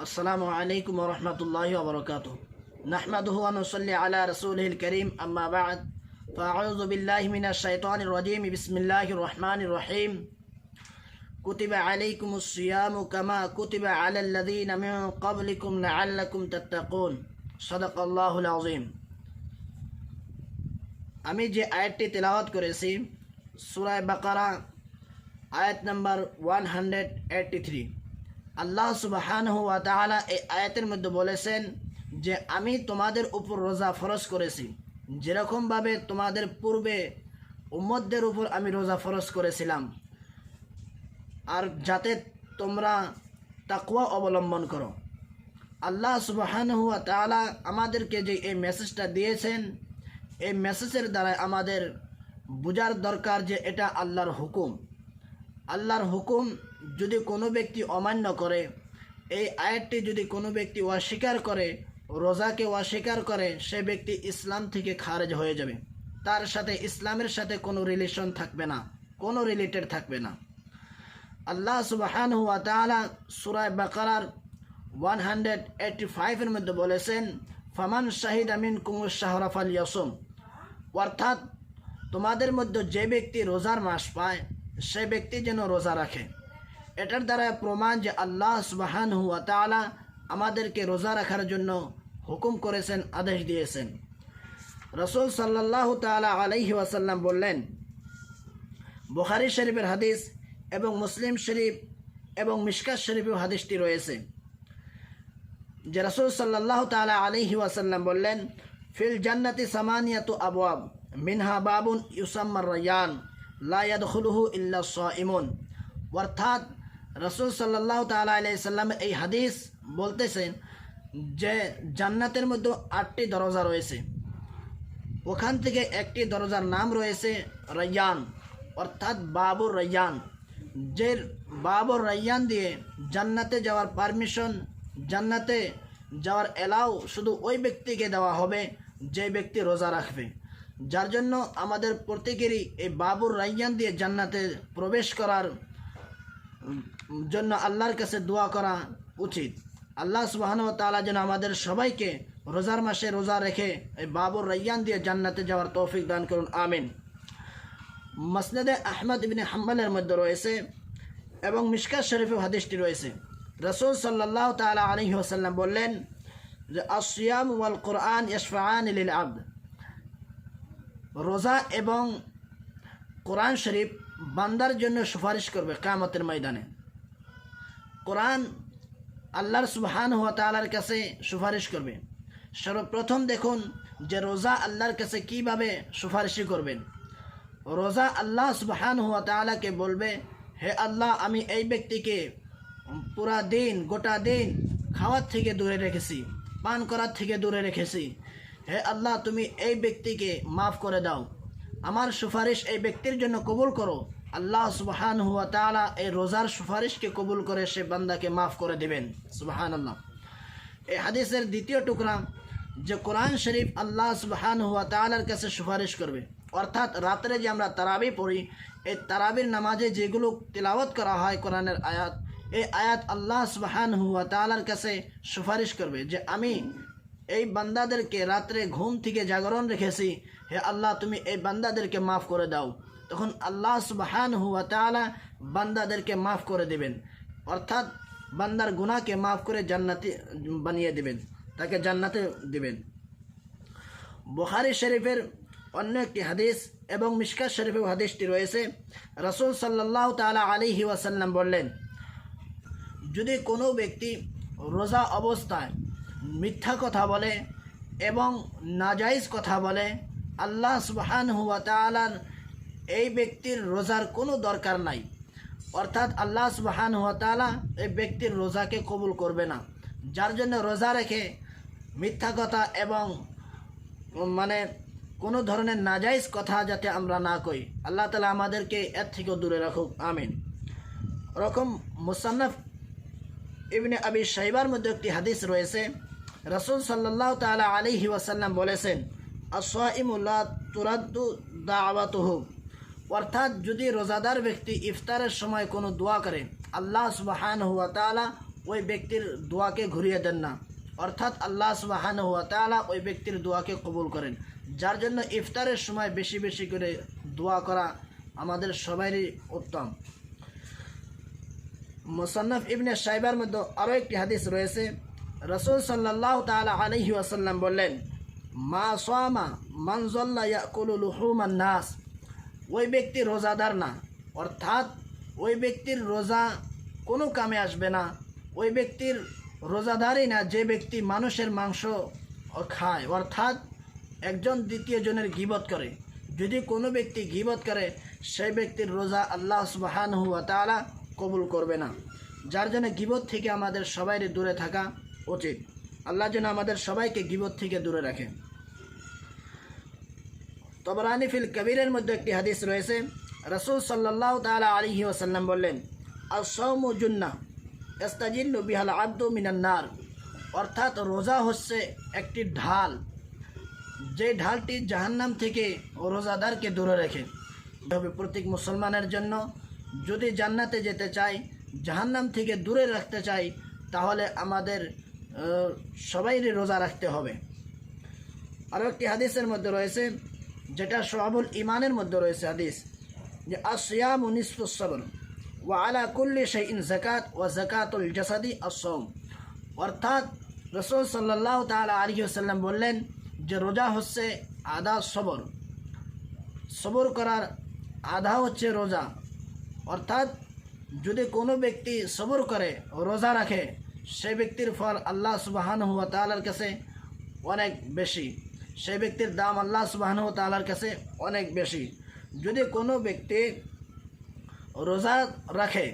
السلام عليكم ورحمة الله وبركاته نحمده ونصلي على رسوله الكريم أما بعد فأعوذ بالله من الشيطان الرجيم بسم الله الرحمن الرحيم كتب عليكم الصيام كما كتب على الذين من قبلكم لعلكم تتقون صدق الله العظيم আমি যে আয়াতটি তেলাওয়াত করেছি সুরায় বাকারা আয়াত number one hundred eighty three Allah সুবাহান ওয়া তাআলা এই আয়াতের মধ্যে বলেছেন যে, আমি তোমাদের উপর রোজা ফরজ করেছি। যেরকমভাবে তোমাদের পূর্বে উম্মতদের উপর আমি রোজা ফরজ করেছিলাম, আর যাতে তোমরা তাকুয়া অবলম্বন করো। আল্লাহ সুবাহান হুয়া তাআলা আমাদেরকে যে এই মেসেজটা দিয়েছেন, এই মেসেজের দ্বারা আমাদের বোঝার দরকার যে এটা আল্লাহর হুকুম। আল্লাহর হুকুম যদি কোনো ব্যক্তি অমান্য করে, এই আয়াতটি যদি কোনো ব্যক্তি অস্বীকার করে, রোজাকে অস্বীকার করে, সে ব্যক্তি ইসলাম থেকে খারেজ হয়ে যাবে। তার সাথে ইসলামের সাথে কোনো রিলেশন থাকবে না, কোনো রিলেটেড থাকবে না। আল্লাহ সুবাহান হুয়া তাআলা সুরায় বাকারার ওয়ান হান্ড্রেড এইটটি ফাইভের মধ্যে বলেছেন, ফামান শাহিদ আমিন কুমুর শাহরাফ আল ইয়াসুম অর্থাৎ তোমাদের মধ্যে যে ব্যক্তি রোজার মাস পায়, সে ব্যক্তি যেন রোজা রাখে। এটার দ্বারা প্রমাণ যে আল্লাহ সুবাহান হুয়া তাআলা আমাদেরকে রোজা রাখার জন্য হুকুম করেছেন, আদেশ দিয়েছেন। রসুল সাল্লাহ তালা আলাইহি ওয়াসাল্লাম বললেন, বুখারি শরীফের হাদিস এবং মুসলিম শরীফ এবং মিশকাত শরীফেও হাদিসটি রয়েছে। যে রসুল সাল্লাহ তালা আলহি ওয়াসাল্লাম বললেন, ফিল জান্নাতি সামানিয়াতু আবওয়াব, মিনহা বাবুন ইউসাম্মার রায়ান লা ইয়াদখুলুহু ইল্লা সাইমুন অর্থাৎ রসুল সাল্লাহ তালা আলাই সাল্লামের এই হাদিস বলতেছেন যে জান্নাতের মধ্যে আটটি দরজা রয়েছে। ওখান থেকে একটি দরজার নাম রয়েছে রায়ান, অর্থাৎ বাবুর রায়ান। যে বাবুর রায়ান দিয়ে জান্নাতে যাওয়ার পারমিশন, জান্নাতে যাওয়ার এলাও শুধু ওই ব্যক্তিকে দেওয়া হবে যে ব্যক্তি রোজা রাখবে। যার জন্য আমাদের প্রত্যেকেরই এই বাবুর রাইয়ান দিয়ে জান্নাতে প্রবেশ করার জন্য আল্লাহর কাছে দোয়া করা উচিত। আল্লাহ সুবাহন তালা যেন আমাদের সবাইকে রোজার মাসে রোজা রেখে এই বাবুর রাইয়ান দিয়ে জান্নাতে যাওয়ার তৌফিক দান করুন, আমিন। মসনদে আহমদ ইবিন হাম্বালের মধ্যে রয়েছে এবং মিশকাত শরীফে হাদিসটি রয়েছে। রসুল সাল্লাহ তালা আলহি ওসাল্লাম বললেন যে আসিয়াম ওয়াল কোরআন ইসফান ইল আব্দ। রোজা এবং কোরআন শরীফ বান্দার জন্য সুপারিশ করবে কামতের ময়দানে। কোরআন আল্লাহর সুবহান হুয়া তালার কাছে সুপারিশ করবে। সর্বপ্রথম দেখুন যে রোজা আল্লাহর কাছে কীভাবে সুপারিশি করবেন। রোজা আল্লাহ সুবহান হুয়া তালাকে বলবে, হে আল্লাহ, আমি এই ব্যক্তিকে পুরা দিন, গোটা দিন খাওয়ার থেকে দূরে রেখেছি, পান করার থেকে দূরে রেখেছি। হে আল্লাহ, তুমি এই ব্যক্তিকে মাফ করে দাও। আমার সুপারিশ এই ব্যক্তির জন্য কবুল করো। আল্লাহ সুবাহান হুয়া তালা এই রোজার সুপারিশকে কবুল করে সে বান্দাকে মাফ করে দেবেন। সুবাহান আল্লাহ এই হাদিসের দ্বিতীয় টুকরা যে কোরআন শরীফ আল্লাহ সুবাহান হুয়া তালার কাছে সুপারিশ করবে। অর্থাৎ রাত্রে যে আমরা তারাবি পড়ি, এই তারাবির নামাজে যেগুলো তেলাওয়াত করা হয় কোরআনের আয়াত, এই আয়াত আল্লাহ সুবাহান হুয়া তালার কাছে সুপারিশ করবে যে আমি এই বান্দাদেরকে রাত্রে ঘুম থেকে জাগরণ রেখেছি। হে আল্লাহ, তুমি এই বান্দাদেরকে মাফ করে দাও। তখন আল্লাহ সুবাহান হুয়া তালা বান্দাদেরকে মাফ করে দেবেন। অর্থাৎ বান্দার গুনাহকে মাফ করে জান্নাতি বানিয়ে দেবেন, তাকে জান্নাতে দেবেন। বুখারি শরীফের অন্য একটি হাদিস এবং মিশকাত শরীফের হাদিসটি রয়েছে। রসুল সাল্লাহ তালা আলিহি ওয়াসাল্লাম বললেন, যদি কোনো ব্যক্তি রোজা অবস্থায় মিথ্যা কথা বলে এবং নাজাইজ কথা বলে, আল্লাহ সুবহান হুয়া তালার এই ব্যক্তির রোজার কোনো দরকার নাই। অর্থাৎ আল্লাহ সুবহান হুয়া তালা এই ব্যক্তির রোজাকে কবুল করবে না। যার জন্য রোজা রেখে মিথ্যা কথা এবং মানে কোনো ধরনের নাজাইজ কথা যাতে আমরা না কই, আল্লাহ তালা আমাদেরকে এর থেকেও দূরে রাখুক। আমিন। ওরকম মুসান্নফ ইবনে আবি সাইবার মধ্যে একটি হাদিস রয়েছে রসুল সাল্লাহ তালা আলিহি ওয়াসাল্লাম বলেছেন আসইমুল্লাহ তুরাদ্দু দাওয়াতুহ। অর্থাৎ যদি রোজাদার ব্যক্তি ইফতারের সময় কোনো দোয়া করে, আল্লাহ সুবাহান হুয়া তালা ওই ব্যক্তির দোয়াকে ঘুরিয়ে দেন না। অর্থাৎ আল্লাহ সুবাহান হুয়া তালা ওই ব্যক্তির দোয়াকে কবুল করেন। যার জন্য ইফতারের সময় বেশি বেশি করে দোয়া করা আমাদের সবারই উত্তম। মুসান্নফ ইবনে সাইবার মধ্যে আরও একটি হাদিস রয়েছে রসুল সাল্লাহ তালা আলহি আসাল্লাম বললেন, মা সোয়ামা মানজল্লা ইয়াকুলু লুহুমান নাস। ওই ব্যক্তি রোজাদার না, অর্থাৎ ওই ব্যক্তির রোজা কোনো কামে আসবে না। ওই ব্যক্তির রোজাদারই না, যে ব্যক্তি মানুষের মাংস খায়, অর্থাৎ একজন দ্বিতীয় জনের গিবত করে। যদি কোনো ব্যক্তি গিবত করে, সেই ব্যক্তির রোজা আল্লাহ সুবাহান হুয়া তালা কবুল করবে না। যার জন্য গিবত থেকে আমাদের সবাই দূরে থাকা উচিত আল্লাহ যেন আমাদের সবাইকে গিবত থেকে দূরে রাখে তবরানি ফিল কবিরের মধ্যে একটি হাদিস রয়েছে, রসুল সাল্লাহ তালা আলহি ওসাল্লাম বললেন আসৌমু জুন্না এস্তাজিল্লু বিহাল আব্দু মিনান্নার অর্থাৎ রোজা হচ্ছে একটি ঢাল। যে ঢালটি জাহান্নাম থেকে রোজাদারকে দূরে রেখে। তবে প্রত্যেক মুসলমানের জন্য। যদি জান্নাতে যেতে চাই, জাহান্নাম থেকে দূরে রাখতে চাই, তাহলে আমাদের আহ, রোজা রাখতে হবে। আরও একটি হাদিসের মধ্যে রয়েছে যেটা সোহাবুল ইমানের মধ্যে রয়েছে হাদিস যে আসিয়াম নিসফুসবর ওয়া আলা কুল্লি শাইইন জাকাত ওয়া জাকাতুল জাসাদি আসম অর্থাৎ রসুল সাল্লাহ তালা আলী সাল্লাম বললেন যে রোজা হচ্ছে আধা সবর। সবর করার আধা হচ্ছে রোজা। অর্থাৎ যদি কোনো ব্যক্তি সবর করে রোজা রাখে সেই ব্যক্তির ফল আল্লাহ সুবাহান হুয়া তালার কাছে অনেক বেশি। সে ব্যক্তির দাম আল্লাহ সুবাহান হুয়া তালার কাছে অনেক বেশি। যদি কোনো ব্যক্তি রোজা রাখে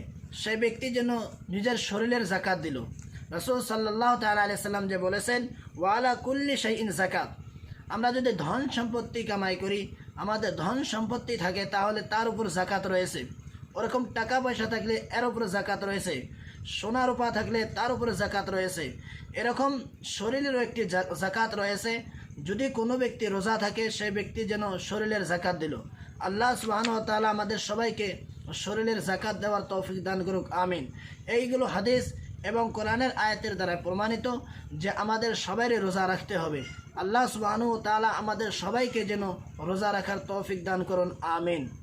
সেই ব্যক্তি যেন নিজের শরীরের জাকাত দিল। রসুল সাল্লাহ তালা আলি সাল্লাম যে বলেছেন ওয়ালা কুল্লি শাইন জাকাত আমরা যদি ধন সম্পত্তি কামাই করি, আমাদের ধন সম্পত্তি থাকে, তাহলে তার উপর জাকাত রয়েছে। ওরকম টাকা পয়সা থাকলে এর উপরে জাকাত রয়েছে। সোনা রূপা থাকলে তার উপরে জাকাত রয়েছে। এরকম শরীরেরও একটি জাকাত রয়েছে। যদি কোনো ব্যক্তি রোজা থাকে সেই ব্যক্তি যেন শরীরের জাকাত দিল। আল্লাহ সুবাহন তাআলা আমাদের সবাইকে শরীরের জাকাত দেওয়ার তৌফিক দান করুক, আমিন। এইগুলো হাদিস এবং কোরআনের আয়াতের দ্বারা প্রমাণিত যে আমাদের সবাইরে রোজা রাখতে হবে। আল্লাহ সুবাহন তালা আমাদের সবাইকে যেন রোজা রাখার তৌফিক দান করুন, আমিন।